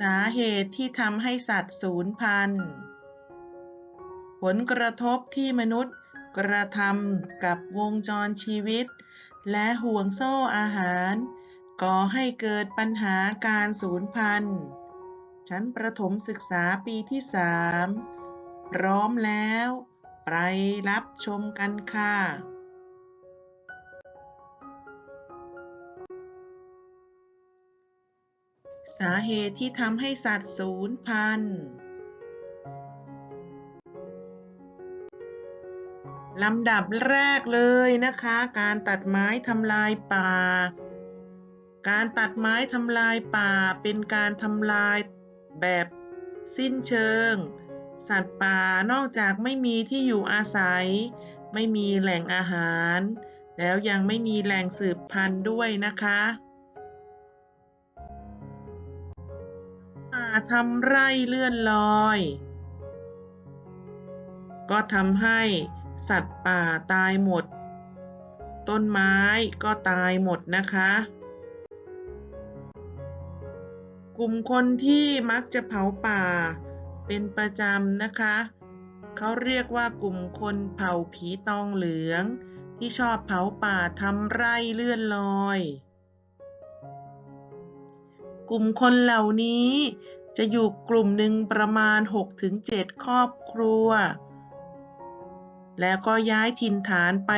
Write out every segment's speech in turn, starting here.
สาเหตุที่ทำให้สัตว์สูญพันธุ์ ผลกระทบที่มนุษย์กระทำกับวงจรชีวิต และห่วงโซ่อาหาร ก่อให้เกิดปัญหาการสูญพันธุ์ ชั้นประถมศึกษาปีที่3พร้อมแล้ว ไปรับชมกันค่ะ สาเหตุที่ทำให้สัตว์สูญพันธุ์ลำดับแรกเลยนะคะ การตัดไม้ทำลายป่า การตัดไม้ทำลายป่าเป็นการทำลายแบบสิ้นเชิง สัตว์ป่านอกจากไม่มีที่อยู่อาศัย ไม่มีแหล่งอาหาร แล้วยังไม่มีแหล่งสืบพันธุ์ด้วยนะคะ ทำไร่เลื่อนลอย ก็ทำให้สัตว์ป่าตายหมด ต้นไม้ก็ตายหมดนะคะ กลุ่มคนที่มักจะเผาป่าเป็นประจำนะคะ เขาเรียกว่ากลุ่มคนเผาผีตองเหลือง ที่ชอบเผาป่าทำไร่เลื่อนลอย กลุ่มคนเหล่านี้ จะอยู่กลุ่มหนึ่งประมาณ 6-7 ครอบครัว แล้วก็ย้ายถิ่นฐานไป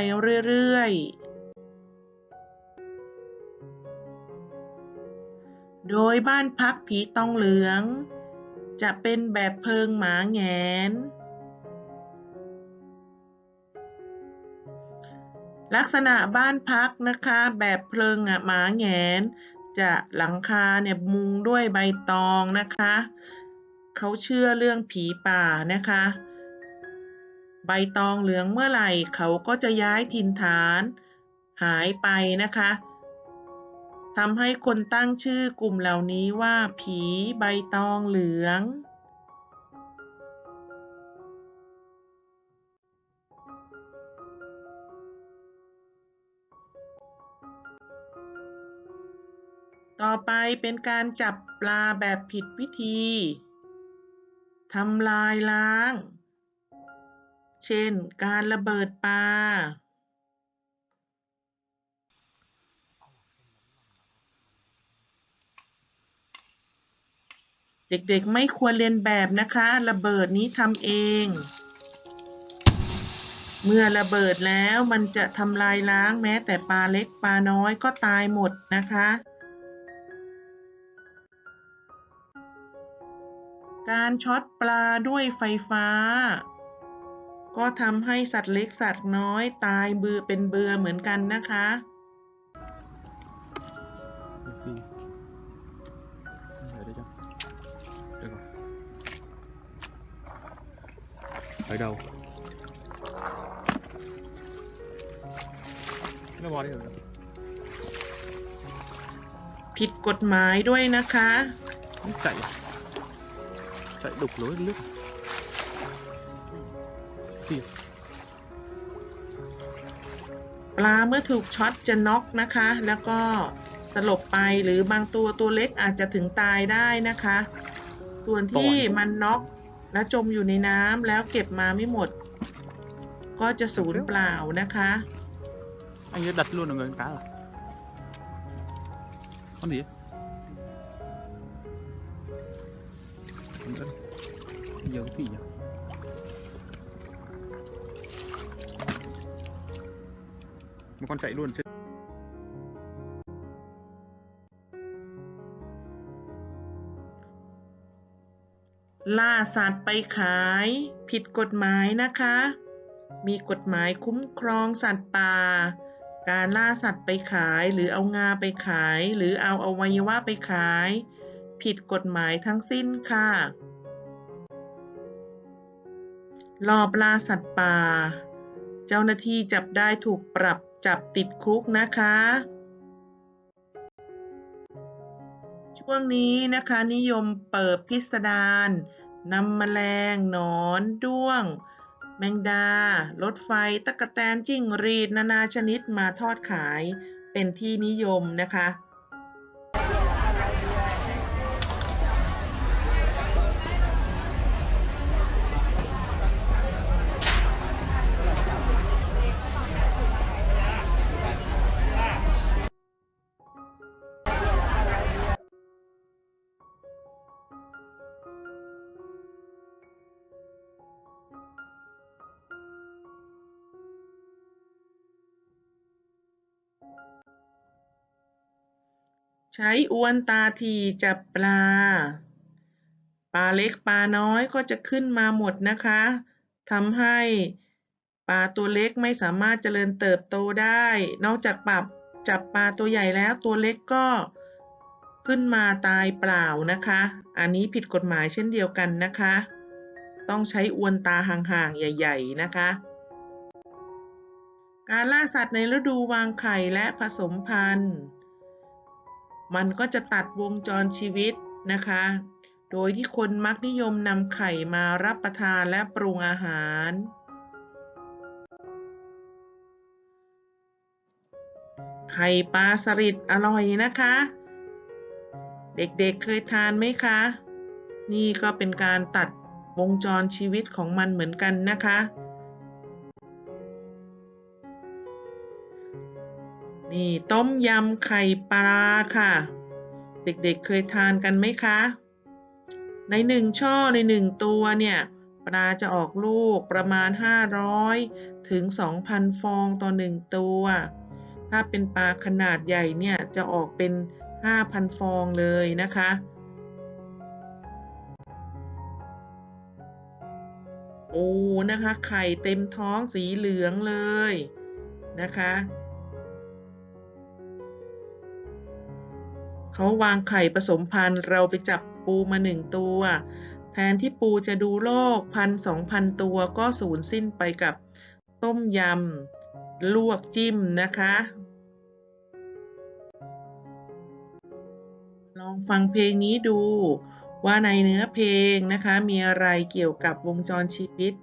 เรื่อยๆ โดยบ้านพักผีตองเหลือง จะเป็นแบบเพิงหมาแงน ลักษณะบ้านพักนะคะแบบเพลิงอะหมาแงน จะหลังคาเนี่ยมุงด้วยใบตองนะคะ เขาเชื่อเรื่องผีป่านะคะ ใบตองเหลืองเมื่อไหร่เขาก็จะย้ายถิ่นฐานหายไปนะคะทำให้คนตั้งชื่อกลุ่มเหล่านี้ว่าผีใบตองเหลือง ต่อไปเป็นการจับปลาแบบผิดวิธีทำลายล้าง เช่น การระเบิดปลา เด็กๆไม่ควรเรียนแบบนะคะ ระเบิดนี้ทำเอง เมื่อระเบิดแล้วมันจะทำลายล้างแม้แต่ปลาเล็กปลาน้อยก็ตายหมดนะคะ การช็อตปลาด้วยไฟฟ้า ก็ทำให้สัตว์เล็กสัตว์น้อยตายเบือเป็นเบือเหมือนกันนะคะ Đi. Ở đâu Nó bò đi rồi. ผิดกฎหมายด้วยนะคะ Nó chạy à? Chạy đục lối nước à? Kìa. ปลาเมื่อถูกช็อตจะน็อกนะคะ แล้วก็สลบไปหรือบางตัวตัวเล็กอาจจะถึงตายได้นะคะ ส่วนที่มันน็อกและจมอยู่ในน้ำแล้วเก็บมาไม่หมด ก็จะสูญเปล่านะคะ Anh ấy đặt luôn ở người cá à? Con gì ấy? Con nữa đây. Nhiều cái gì nhỉ? Một con chạy luôn chứ. ล่าสัตว์ไปขาย ผิดกฎหมายนะคะ มีกฎหมายคุ้มครองสัตว์ป่า การล่าสัตว์ไปขายหรือเอางาไปขาย หรือเอาอวัยวะไปขาย ผิดกฎหมายทั้งสิ้นค่ะ ลอบล่าสัตว์ป่า เจ้าหน้าที่จับได้ถูกปรับจับติดคุกนะคะ ช่วงนี้นะคะนิยมเปิดพิสดารนำแมลงหนอนด้วง แมงดา รถไฟ ตะกะแตนจิ้งรีด นานาชนิดมาทอดขายเป็นที่นิยมนะคะ ช้อวนตาทีจับปลา ปลาเล็กปลาน้อยก็จะขึ้นมาหมดนะคะทำให้ปลาตัวเล็กไม่สามารถเจริญเติบโตได้ นอกจากปรับจับปลาตัวใหญ่แล้วตัวเล็กก็ขึ้นมาตายเปล่านะคะ อันนี้ผิดกฎหมายเช่นเดียวกันนะคะ ต้องใช้อวนตาห่างๆ ใหญ่ ๆ นะคะ การล่าสัตว์ในฤดูวางไข่และผสมพันธุ์ มันก็จะตัดวงจรชีวิตนะคะ โดยที่คนมักนิยมนำไข่มารับประทานและปรุงอาหาร ไข่ปลาสลิดอร่อยนะคะ เด็กๆเเคยทานไหมคะ นี่ก็เป็นการตัดวงจรชีวิตของมันเหมือนกันนะคะ นี่ต้มยำไข่ปลาค่ะ เด็กๆเเคยทานกันไหมคะ ในหนึ่งช่อในหนึ่งตัวเนี่ยปลาจะออกลูกประมาณ 500 ถึง 2,000 ฟองต่อหนึ่งตัว ถ้าเป็นปลาขนาดใหญ่เนี่ยจะออกเป็น 5,000 ฟองเลยนะคะ โอ้นะคะ ไข่เต็มท้องสีเหลืองเลยนะคะ เขาวางไข่ผสมพันธุ์เราไปจับปูมาหนึ่งตัว แทนที่ปูจะดูโลกพันสองพันตัวก็สูญสิ้นไปกับต้มยำ ลวกจิ้มนะคะ ลองฟังเพลงนี้ดูว่าในเนื้อเพลงนะคะ มีอะไรเกี่ยวกับวงจรชีวิต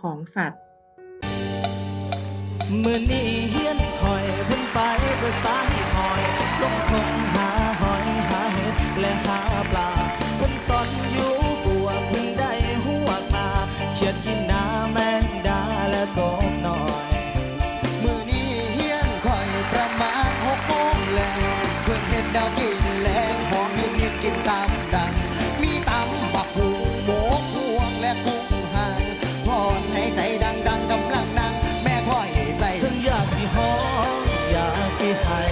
ของสัตว์ มื่อนี้เฮียนคอยพิ่นไปเพื่อสา ขียดกินนาแมงดาและกบน้อย มือนี้เฮียนคอยประมาณหกโมงแลงเพื่อนเห็ดดาวกินแรงหอมนิดนิดกินตามดัง มีตำบักหุงหมูพวงและกุ้งหางพอนให้ใจดังดังกำลังนั่งแม่คอยใส่ซึ่งอยากสิห้องอยากสิให้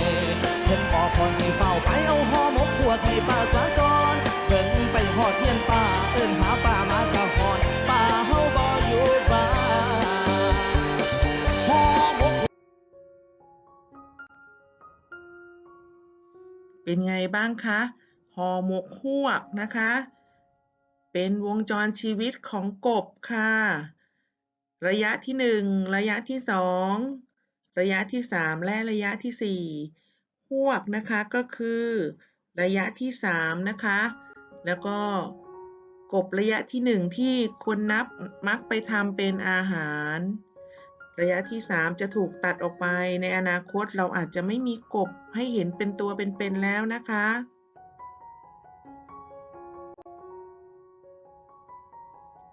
เพิ่นบอคอยให้เฝ้าไปเอาหอมกขัวไข่ปลาสะกอนเบิ่งไปหอดเทียนป่าเอิ้นหาป่ามากะหอน เป็นไงบ้างคะห่อหมกฮวกนะคะ เป็นวงจรชีวิตของกบค่ะ ระยะที่หนึ่งระยะที่สองระยะที่สามและระยะที่สี่ฮวกนะคะก็คือ ระยะที่สามนะคะ แล้วก็กบระยะที่หนึ่งที่คนนับมักไปทำเป็นอาหาร ระยะที่ 3 จะถูกตัดออกไป ในอนาคตเราอาจจะไม่มีกบให้เห็นเป็นตัวเป็นๆแล้วนะคะ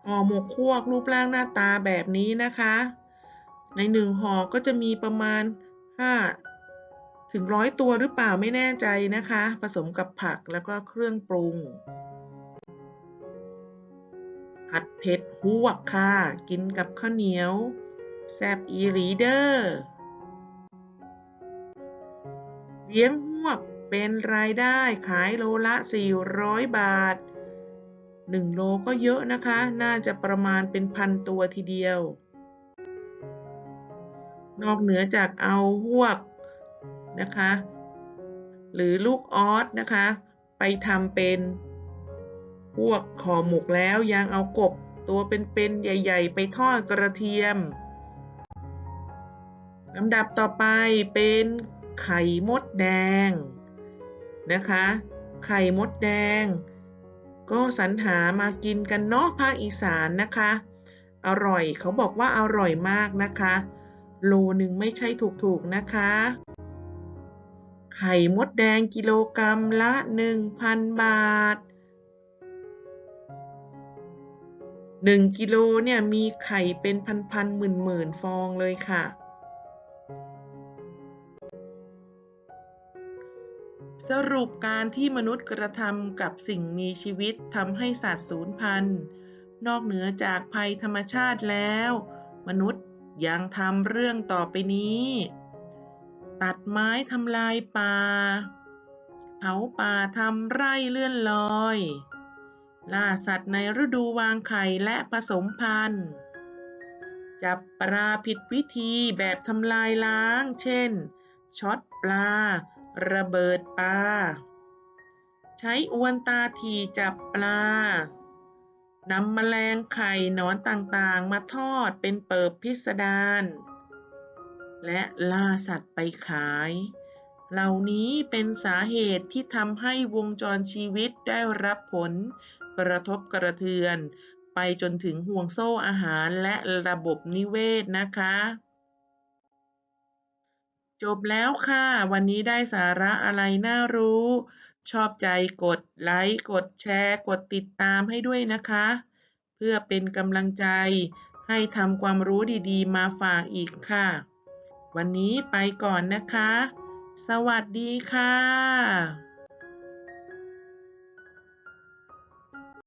ห่อหมกควกรูปร่างหน้าตาแบบนี้นะคะ ในหนึ่งห่อก็จะมีประมาณ 5 ถึงร้อยตัวหรือเปล่าไม่แน่ใจนะคะ ผสมกับผักแล้วก็เครื่องปรุงผัดเผ็ดฮวกค่ะ กินกับข้าวเหนียว แซบอีรีเดอร์เลี้ยงฮวกเป็นรายได้ขายโลละ 400 บาท 1 โลก็เยอะนะคะ น่าจะประมาณเป็นพันตัวทีเดียว นอกเหนือจากเอาฮวกนะคะ หรือลูกออสนะคะ ไปทำเป็นพวกห่อหมกแล้วยังเอากบตัวเป็นๆใหญ่ ๆ ไปทอดกระเทียม ลำดับต่อไปเป็นไข่มดแดงนะคะ ไข่มดแดง ก็สรรหามากินกันเนาะภาคอีสานนะคะ อร่อยเขาบอกว่าอร่อยมากนะคะ โลหนึ่งไม่ใช่ถูกๆนะคะ ไข่มดแดงกิโลกรัมละ 1,000 บาท 1 กิโลเนี่ยมีไข่เป็นพันๆหมื่นๆฟองเลยค่ะ สรุปการที่มนุษย์กระทำกับสิ่งมีชีวิตทำให้สัตว์สูญพันธุ์ นอกเหนือจากภัยธรรมชาติแล้ว มนุษย์ยังทำเรื่องต่อไปนี้ ตัดไม้ทำลายป่าเผาป่าทำไร่เลื่อนลอย ล่าสัตว์ในฤดูวางไข่และผสมพันธุ์ จับปลาผิดวิธีแบบทำลายล้าง เช่น ช็อตปลา ระเบิดปลา ใช้อวนตาทีจับปลานำแมลงไข่หนอนต่างๆ มาทอดเป็นเปิบพิสดารและล่าสัตว์ไปขาย เหล่านี้เป็นสาเหตุที่ทำให้วงจรชีวิตได้รับผล กระทบกระเทือน ไปจนถึงห่วงโซ่อาหารและระบบนิเวศนะคะ จบแล้วค่ะ วันนี้ได้สาระอะไรน่ารู้ ชอบใจกดไลค์กดแชร์ กดติดตามให้ด้วยนะคะ เพื่อเป็นกำลังใจ ให้ทำความรู้ดีๆ มาฝากอีกค่ะ วันนี้ไปก่อนนะคะ สวัสดีค่ะ